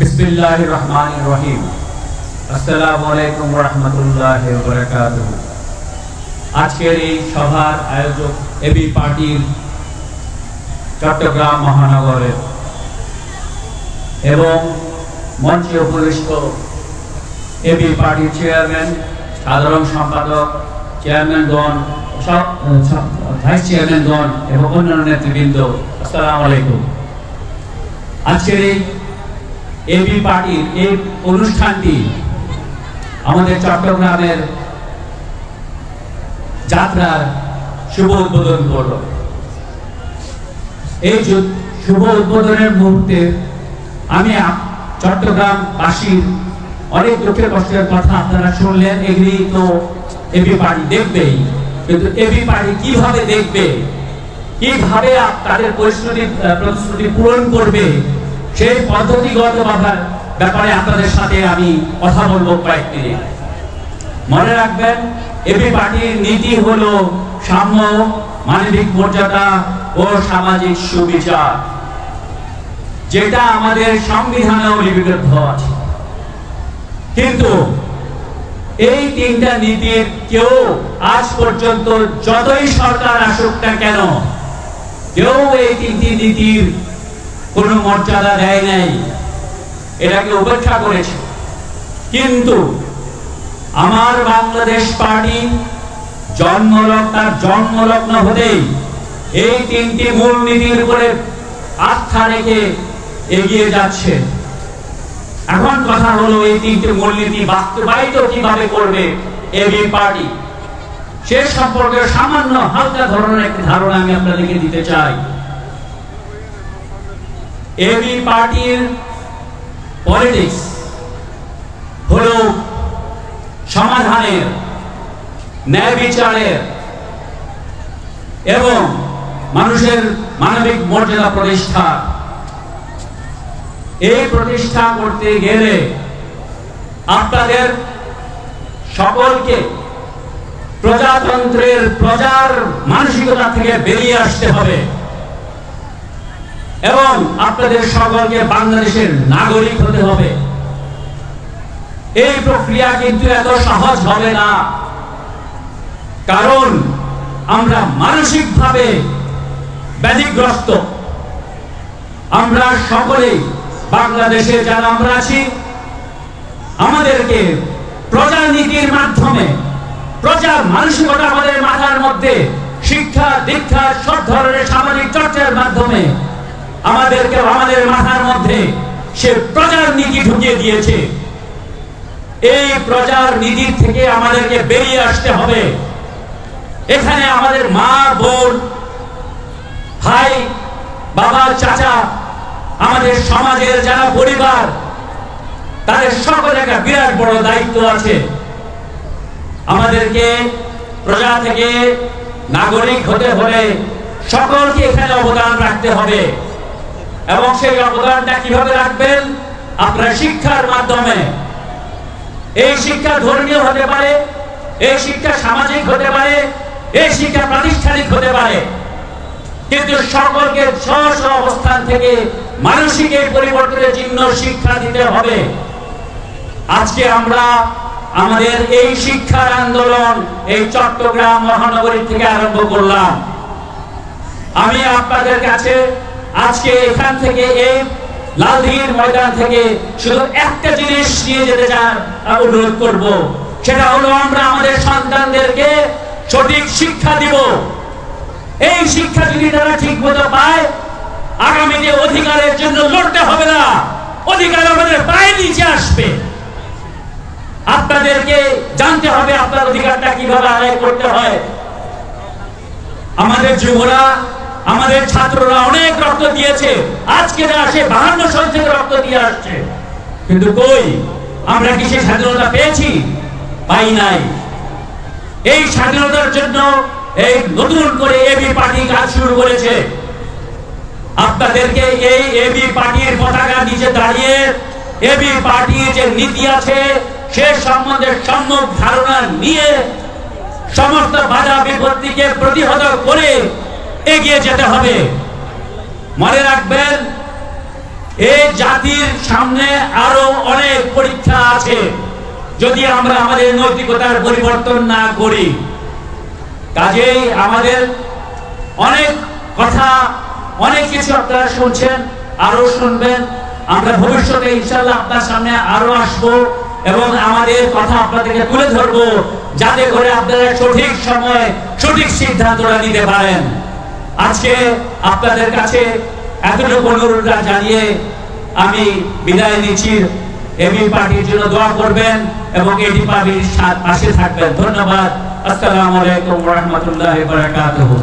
বিসমিল্লাহ রহমান রহিম আসসালামু আলাইকুম রহমতুল্লাহ বরকাতুহ। আজকের এই সভার আয়োজক এবি পার্টির চট্টগ্রাম মহানগরের এবং মঞ্চে উপবিষ্ট এবি পার্টির চেয়ারম্যান, সাধারণ সম্পাদক, চেয়ারম্যানগণ ভাইস চেয়ারম্যানগণ এবং অন্যান্য নেতৃবৃন্দ আসসালামু আলাইকুম আজকের এই এবি পার্টির এই অনুষ্ঠানটি আমাদের চট্টগ্রামের যাত্রার শুভ উদ্বোধন করল। এই শুভ উদ্বোধনের মুহূর্তে আমি চট্টগ্রামবাসীর অনেক দুঃখের কষ্টের কথা আপনারা শুনলেন, এগুলি তো এবি পার্টি দেখবেই। কিন্তু এবি পার্টি কীভাবে দেখবে? কীভাবে তাদের পরিশ্রুতি প্রতিশ্রুতি পূরণ করবে? সেই পদ্ধতিগত ব্যাপার- আপনাদের সাথে আমি কথা বলব কয়েক মিনিট মনে রাখবেন এবি পার্টির নীতি হলো সাম্য, মানবিক মর্যাদা ও সামাজিক সুবিচার। যেটা আমাদের সংবিধানেও লিপিবদ্ধ আছে। কিন্তু এই তিনটা নীতির কেউ আজ পর্যন্ত যতই সরকার আসুক না কেন, কেউ এই তিনটি নীতির কোনো মর্যাদা দেয় নাই। এটাকে উপেক্ষা করেছে। কিন্তু আমার বাংলাদেশ পার্টি জন্মলগ্ন, তার জন্মলগ্ন হতেই এই তিনটি মূল নীতির উপরে আস্থা রেখে এগিয়ে যাচ্ছে। এখন কথা হলো, এই তিনটি মূলনীতি বাস্তবায়িত কীভাবে করবে এবি পার্টি? সে সম্পর্কে সামান্য হালকা ধরনের একটি ধারণা আমি আপনাদেরকে দিতে চাই। এবি পার্টির পলিটিক্স হলো সমাধানের, ন্যায় বিচারের এবং মানুষের মানবিক মর্যাদা প্রতিষ্ঠা এই প্রতিষ্ঠা করতে গেলে আপনাদের সকলকে প্রজাতন্ত্রের প্রজার মানসিকতা থেকে বেরিয়ে আসতে হবে। এবং আপনাদের সকলকে বাংলাদেশের নাগরিক হতে হবে। এই প্রক্রিয়া কিন্তু এত সহজ হবে না। কারণ আমরা মানসিকভাবে ব্যাধিগ্রস্ত আমরা সকলেই বাংলাদেশে যারা আমরা আছি, আমাদেরকে প্রজানীতির মাধ্যমে প্রজার মানসিকতা আমাদের মাথার মধ্যে শিক্ষা, দীক্ষা সব ধরনের সামাজিক চর্চার মাধ্যমে আমাদেরকে আমাদের মাথার মধ্যে সে প্রজার নীতি ঢুকিয়ে দিয়েছে। এই প্রজার নীতির থেকে আমাদেরকে বেরিয়ে আসতে হবে। এখানে আমাদের মা, বোন, ভাই, বাবা, চাচা, আমাদের সমাজের যারা পরিবার, তাদের সকলের একটা বিরাট বড় দায়িত্ব আছে। আমাদেরকে প্রজা থেকে নাগরিক হতে হলে সকলকে এখানে অবদান রাখতে হবে। এবং সেই অবদানটা কীভাবে রাখবেন? আপনার শিক্ষার মাধ্যমে। এই শিক্ষা ধর্মীয় হতে পারে, এই শিক্ষা সামাজিক হতে পারে, এই শিক্ষা প্রাতিষ্ঠানিক হতে পারে। কিন্তু সকলকে স্ব অবস্থান থেকে মানসিক এই পরিবর্তনের চিহ্ন শিক্ষা দিতে হবে। আজকে আমরা আমাদের এই শিক্ষার আন্দোলন এই চট্টগ্রাম মহানগরী থেকে আরম্ভ করলাম। আমি আপনাদের কাছে আজকে এখান থেকে এই লালদিঘির ময়দান থেকে শুধু একটা জিনিস নিয়ে যেতে চান অনুরোধ করব। সেটা হলো আমরা আমাদের সন্তানদেরকে সঠিক শিক্ষা দিব। এই শিক্ষা যদি তারা ঠিক মতো পায় আগামীতে অধিকারের জন্য লড়তে হবে না, অধিকার আমাদের পায়ে নিচে আসবে। আপনাদেরকে জানতে হবে আপনার অধিকারটা কীভাবে আদায় করতে হয়। আমাদের যুবরা আমাদের ছাত্ররা অনেক রক্ত দিয়েছে। আজকে যা আসে, বাহান্ন সাল থেকে রক্ত দিয়ে আসছে। কিন্তু কই? আমরা কি সেই স্বাধীনতা পেয়েছি? পাই নাই। এই স্বাধীনতার জন্য এই নতুন করে এবি পার্টি কাজ শুরু করেছে। আপনাদেরকে এই এবি পার্টির পতাকা নিচে দাঁড়িয়ে এবি পার্টির যে নীতি আছে, সে সম্বন্ধে সম্যক ধারণা নিয়ে সমস্ত বাধা বিপত্তিকে প্রতিহত করে এগিয়ে যেতে হবে। মনে রাখবেন এই জাতির সামনে আরও অনেক পরীক্ষা আছে। যদি আমরা আমাদের নৈতিকতার পরিবর্তন না করি, কাজেই আমাদের অনেক কথা, অনেক কিছু আপনারা শুনছেন, আরও শুনবেন। আমরা ভবিষ্যতে ইনশাল্লাহ আপনার সামনে আরও আসব এবং আমাদের কথা আপনাদেরকে তুলে ধরবো, যাতে করে আপনারা সঠিক সময় সঠিক সিদ্ধান্তটা নিতে পারেন। আজকে আপনাদের কাছে এতটুকু অনুরোধটা জানিয়ে আমি বিদায় নিচ্ছি। এবি পার্টির জন্য দোয়া করবেন এবং এডি পার্টির পাশে থাকবেন। ধন্যবাদ। আসসালামু আলাইকুম রহমতুল্লাহ বারাকাতুহু।